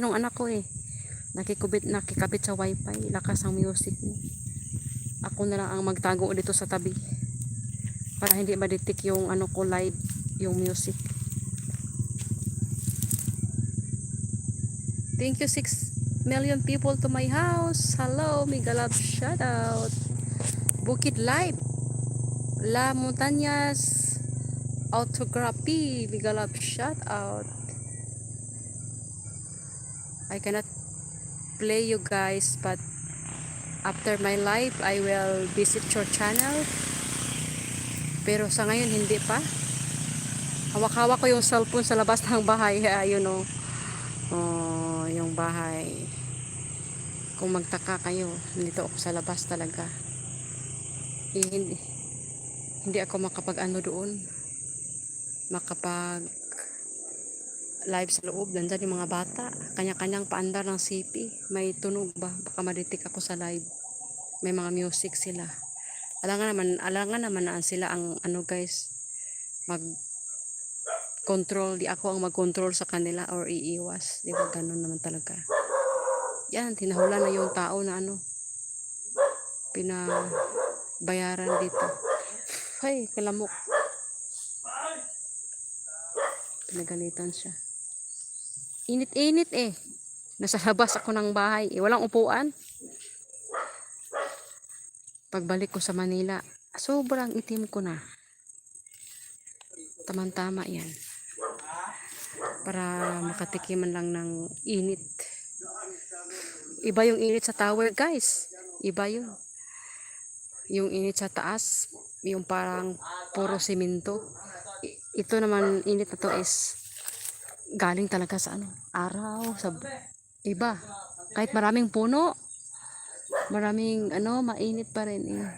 ng anak ko eh. Nakikubit, nakikabit sa wifi. Lakas ang music niya. Ako na lang ang magtago dito sa tabi. Para hindi ma-detect yung ano ko live, yung music. Thank you 6 million people to my house. Hello, mega love shout out. Bukid Live. La Montañas Autography. Mega love shout out. I cannot play you guys but after my live I will visit your channel. Pero sa ngayon hindi pa. Hawak-hawak ko yung cellphone sa labas ng bahay. Ayun o. Oh, yung bahay. Kung magtaka kayo, nandito ako sa labas talaga. Eh, hindi, hindi ako makapag ano doon. Makapag live sa loob. Nandyan yung mga bata. Kanya-kanyang paandar ng CP. May tunog ba? Baka maditik ako sa live. May mga music sila. Alangan naman, alangan naman na sila ang ano guys, mag control, di ako ang mag-control sa kanila or iiwas. Di ba ganun naman talaga. Yan, tinahula na yung tao na ano, pinabayaran dito. Ay, kalamok. Pinagalitan siya. Init-init eh. Nasa labas ako ng bahay. Eh, walang upuan. Pagbalik ko sa Manila, sobrang itim ko na. Tamang-tama yan. Para makatikiman lang ng init. Iba yung init sa tower, guys. Iba yun. Yung init sa taas, yung parang puro simento. Ito naman, init na to is galing talaga sa ano, araw, sa iba. Kahit maraming puno, maraming ano, mainit pa rin eh.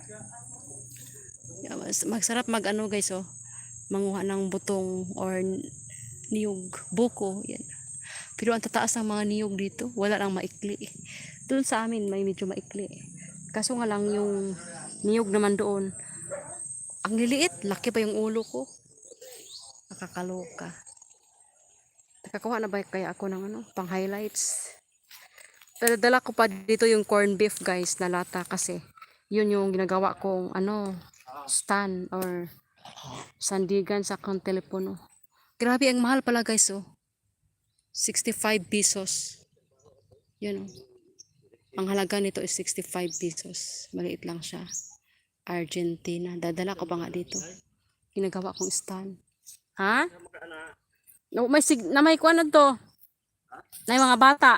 Magsarap mag ano guys oh, manguha ng butong or niyog, buko, yan. Pero ang tataas ng mga niyog dito, wala lang maikli. Doon sa amin may medyo maikli. Kaso nga lang yung niyog naman doon, ang liliit, laki pa yung ulo ko. Nakakaloka. Nakakuha na ba kaya ako ng ano, pang highlights? Dala ko pa dito yung corn beef guys na lata kasi yun yung ginagawa kong ano, stand or sandigan sa akong telepono. Grabe, ang mahal pala guys oh. 65 pesos. Yun oh. Ang halaga nito is 65 pesos. Maliit lang siya. Argentina. Dadala ko pa nga dito. Ginagawa kong stand. Ha? No, may sig na may kuan na to. Na mga bata.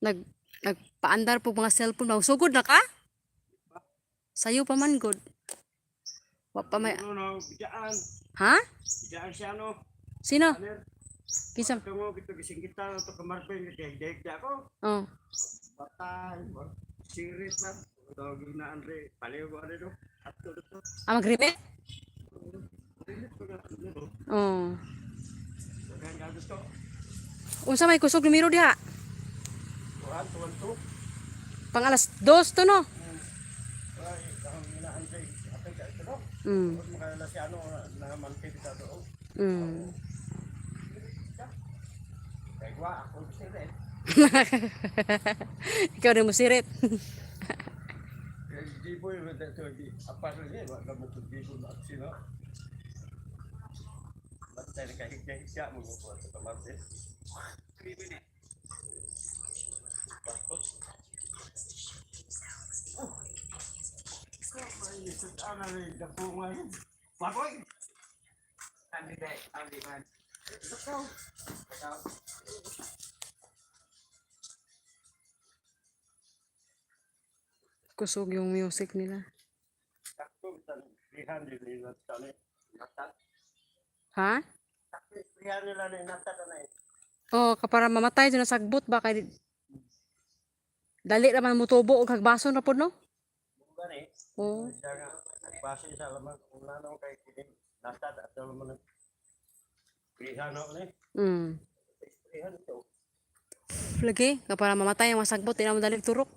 Nag nagpaandar po mga cellphone. Sugod na ka? Sayo pa man good. Wa pa may Ano no, bidaan. Ha? Bidaan siya no. Sino? Kinsa? tungo kito gising kita to kamarpen kay dayeg da ko. Oh. Patay, ba. Sirit na. To gina andre, paliw ko ano no. Ato to. Ah? Oh. Gusto. Unsa may kusog numero diha? Kuan tuwan to. Pang alas 2 to no? Ay, kahang gina andre. Apay ka ito no. Mm. Makala si ano na mantin sa do. Mm. Mo to di ko na sino. Bantay kay kay siya mo ko sa kamarpen. Bakoy! Andi dai, andi man. Kusog yung music nila. Ha? Lihan nila ni natat na eh. Oh, kapara mamatay dyan na sagbot ba kay Dali raman mo tubo og hagbaso na pod no? Bunga ni. Siya nga base sa laman kung nanong kay kining natat at laman. Lihan no ni. Mm. Lihan ito. Lagi, kapara mamatay ang mga sagbot, di na mo dali turok.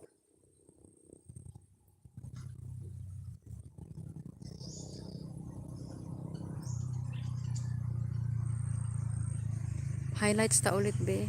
Highlights ta ulit be.